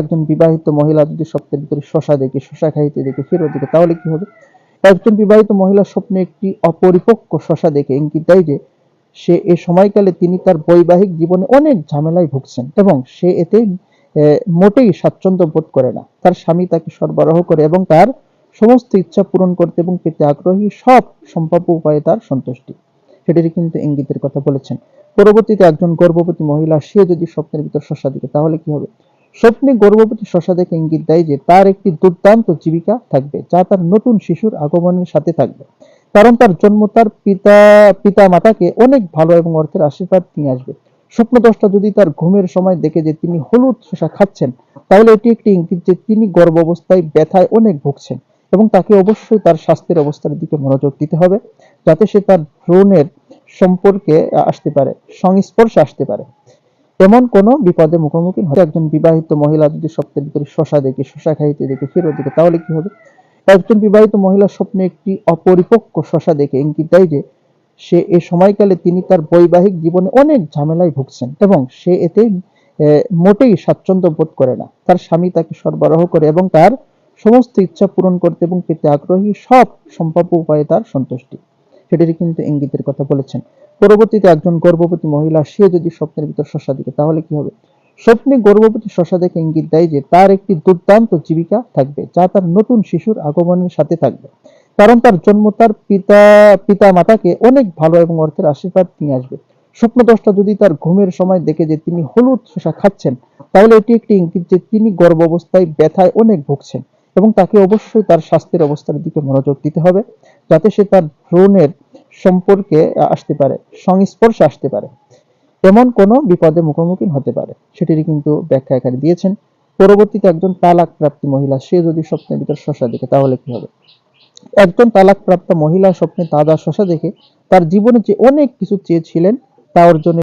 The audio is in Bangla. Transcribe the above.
একজন বিবাহিত মহিলা যদি স্বপ্নের ভিতরে শশা দেখে, শশা খাইতে দেখে, ফেরত দেখে, তাহলে কি হবে? একজন বিবাহিত মহিলা স্বপ্নে একটি অপরিপক্ক শশা দেখে, ইঙ্গিত দেয় যে সে এই সময়কালে তিনি তার বৈবাহিক জীবনে অনেক ঝামেলায় ভুগছেন এবং সে এতে মোটেই স্বাচ্ছন্দ্য বোধ করে না। তার স্বামী তাকে সরবরাহ করে এবং তার সমস্ত ইচ্ছা পূরণ করতে এবং পেতে আগ্রহী সব সম্ভাব্য উপায়ে তার সন্তুষ্টি। সেটিরই কিন্তু ইঙ্গিতের কথা বলেছেন। পরবর্তীতে একজন গর্ভবতী মহিলা, সে যদি স্বপ্নের ভিতর শশা দিকে তাহলে কি হবে? স্বপ্নে গর্ভবতী শশা দেখে ইঙ্গিত দেয় যে তার একটি দুর্দান্ত জীবিকা থাকবে, যা তার নতুন শিশুর আগমনের সাথে থাকবে। কারণ তার জন্ম তার পিতা পিতা মাতাকে অনেক ভালো এবং অর্থের আশীর্বাদ নিয়ে আসবে। স্বপ্নদ্রষ্টা যদি তার ঘুমের সময় দেখে যে তিনি হলুদ শসা খাচ্ছেন, তাহলে এটি একটি ইঙ্গিত যে তিনি গর্ভ অবস্থায় ব্যথায় অনেক ভুগছেন এবং তাকে অবশ্যই তার স্বাস্থ্যের অবস্থার দিকে মনোযোগ দিতে হবে, যাতে সে তার ভ্রণের সম্পর্কে আসতে পারে, সংস্পর্শে আসতে পারে। এমন কোন বিপদে মুখোমুখি একজন বিবাহিত মহিলা যদি স্বপ্নের ভিতরে শশা দেখে, শশা খাইতে দেখে, ফেরত দেখে, তাহলে কি হবে? একজন বিবাহিত মহিলা স্বপ্নে একটি অপরিপক্ক শশা দেখে ইঙ্গিত দেয় যে, সে এই সময়কালে তিনি তার বৈবাহিক জীবনে অনেক ঝামেলায় ভুগছেন এবং সে এতে মোটেই স্বাচ্ছন্দ্য বোধ করে না। তার স্বামী তাকে সরবরাহ করে এবং তার সমস্ত ইচ্ছা পূরণ করতে এবং পেতে আগ্রহী সব সম্ভাব্য উপায়ে তার সন্তুষ্টি। সেটিরই কিন্তু ইঙ্গিতের কথা বলেছেন। পরবর্তীতে একজন গর্ভবতী মহিলা, সে যদি স্বপ্নের ভিতর শশা দিকে তাহলে কি হবে? স্বপ্নে গর্ভবতী শশা দেখে ইঙ্গিত দেয় যে, তার একটি দুর্দান্ত জীবিকা থাকবে, যা তার নতুন শিশুর আগমনের সাথে থাকবে। কারণ তার জন্ম তার পিতা পিতা মাতাকে অনেক ভালো এবং অর্থের আশীর্বাদ নিয়ে আসবে। স্বপ্নদ্রষ্টা যদি তার ঘুমের সময় দেখে যে তিনি হলুদ শসা খাচ্ছেন, তাহলে এটি একটি ইঙ্গিত যে তিনি গর্ভ অবস্থায় ব্যথায় অনেক ভুগছেন এবং তাকে অবশ্যই তার স্বাস্থ্যের অবস্থার দিকে মনোযোগ দিতে হবে, যাতে সে তার ভ্রূণের সম্পর্কে আসতে পারে, সংস্পর্শে আসতে পারে। এমন কোনো বিপদে মুখোমুখি হতে পারে। সেটিরই কিন্তু ব্যাখ্যা এখানে দিয়েছেন। পরবর্তীতে একজন তালাক প্রাপ্তি মহিলা, সে যদি স্বপ্নের ভিতর শশা দেখে, তাহলে কি হবে? একজন তালাক প্রাপ্ত মহিলা স্বপ্নে তাজা শশা দেখে, তার জীবনে যে অনেক কিছু চেয়েছিলেন, তা অর্জনের